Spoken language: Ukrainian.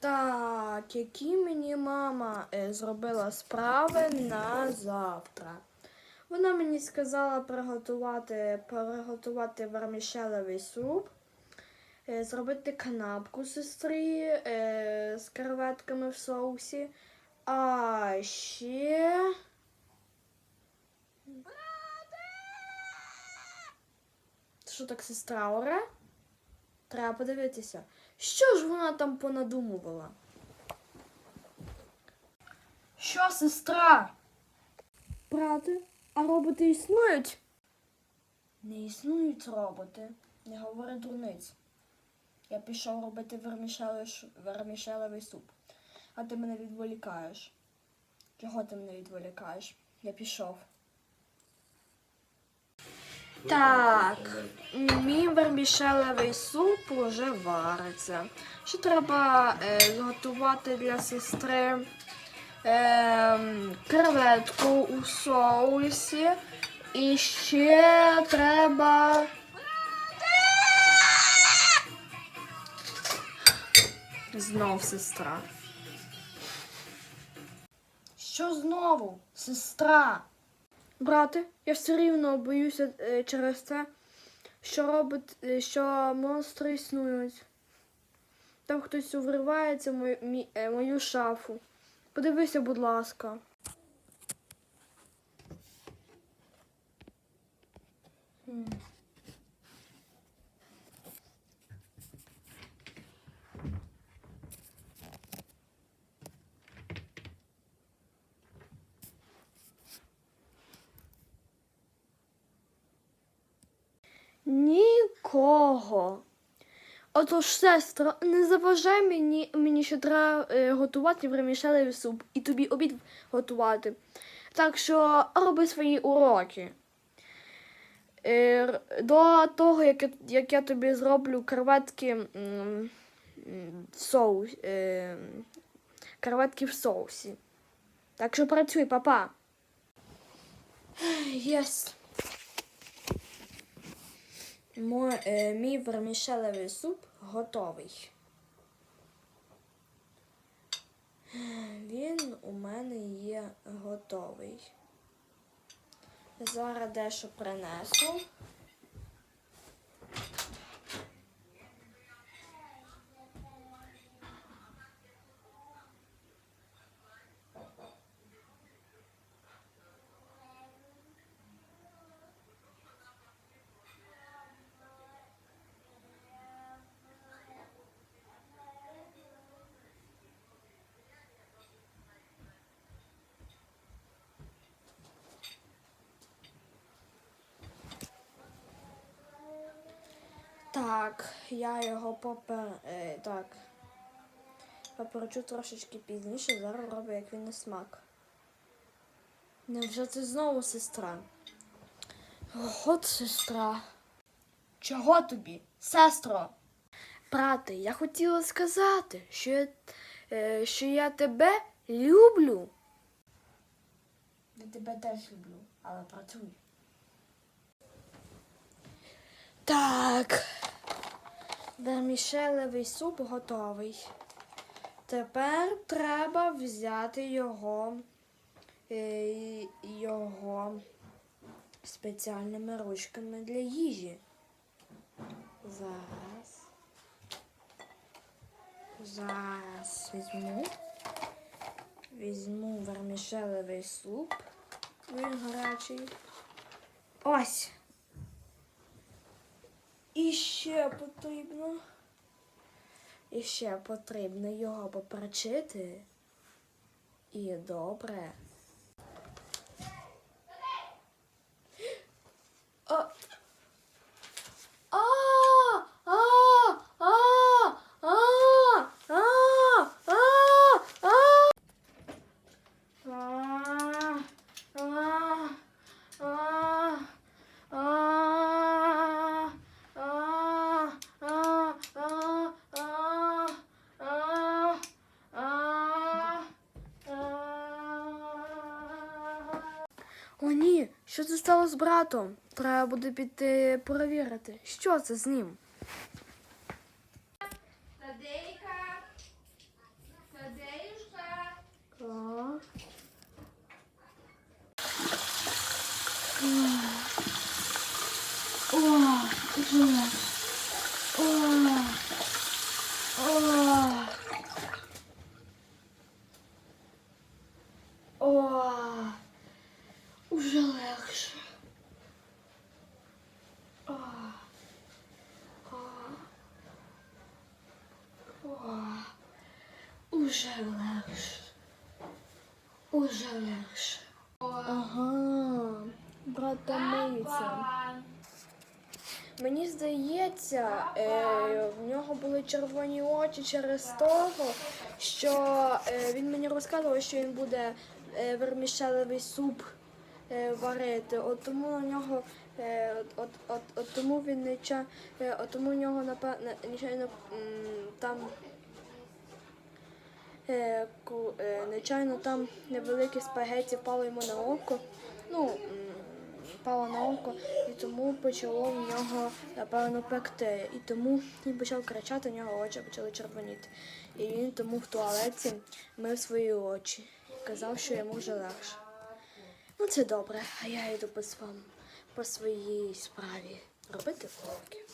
Так, які мені мама е, зробила справи на завтра. Вона мені сказала приготувати, приготувати вермішелевий суп, е, зробити канапку сестрі е, з креветками в соусі. А ще. Що так сестра оре? Треба подивитися. Що ж вона там понадумувала? Що, сестра? Брате, а роботи існують? Не існують роботи. Не говори дурниць. Я пішов робити вермішелевий, вермішелевий суп. А ти мене відволікаєш. Чого ти мене відволікаєш? Я пішов. Так, мій вермішелевий суп уже вариться. Ще треба е, зготувати для сестри е, креветку у соусі. І ще треба. Знов сестра. Що знову? Сестра? Брате, я все рівно боюся е, через це, що робить, е, що монстри існують. Там хтось увривається в мою, е, мою шафу. Подивися, будь ласка. Нікого. Отож, сестра, не заважай мені, мені ще треба е, готувати вермішелевий суп і тобі обід готувати. Так що роби свої уроки. Е, до того, як, я- як я тобі зроблю креветки в соус, е, креветки в соусі. Так що працюй, папа. Єс. Е, мій вермішелевий суп готовий. Він у мене є готовий. Зараз дещо принесу. Так, я його попер... Е, так. Поперчу трошечки пізніше, зараз роблю, як він на смак. Невже це знову сестра? От сестра. Чого тобі, сестро? Брате, я хотіла сказати, що я, е, що я тебе люблю. Я тебе теж люблю, але працюй. Так. Вермішелевий суп готовий. Тепер треба взяти його, е, його спеціальними ручками для їжі. Зараз. Зараз візьму. Візьму вермішелевий суп. Він гарячий. Ось. І ще потрібно. І ще потрібно його поперчити. І добре. О, ні, що це стало з братом? Треба буде піти перевірити, що це з ним. Тадейка, О. О. Уже легше. О. О. О. Уже легше. Уже легше. Ага. Братомиця. Мені здається, е, в нього були червоні очі через того, що е, він мені розказував, що він буде е, вермішелевий суп е, варити. От тому на нього, е, от, от, от, от тому він не ча, е, от тому в нього напевно м, там. Е, е, нечайно там невелике спагеті впало йому на око. Ну, впало на око, і тому почало в нього, напевно, пекти. І тому він почав кричати, в нього очі почали червоніти. І він тому в туалеті мив свої очі. Казав, що йому вже легше. Ну, це добре, а я йду по по своїй справі робити уроки.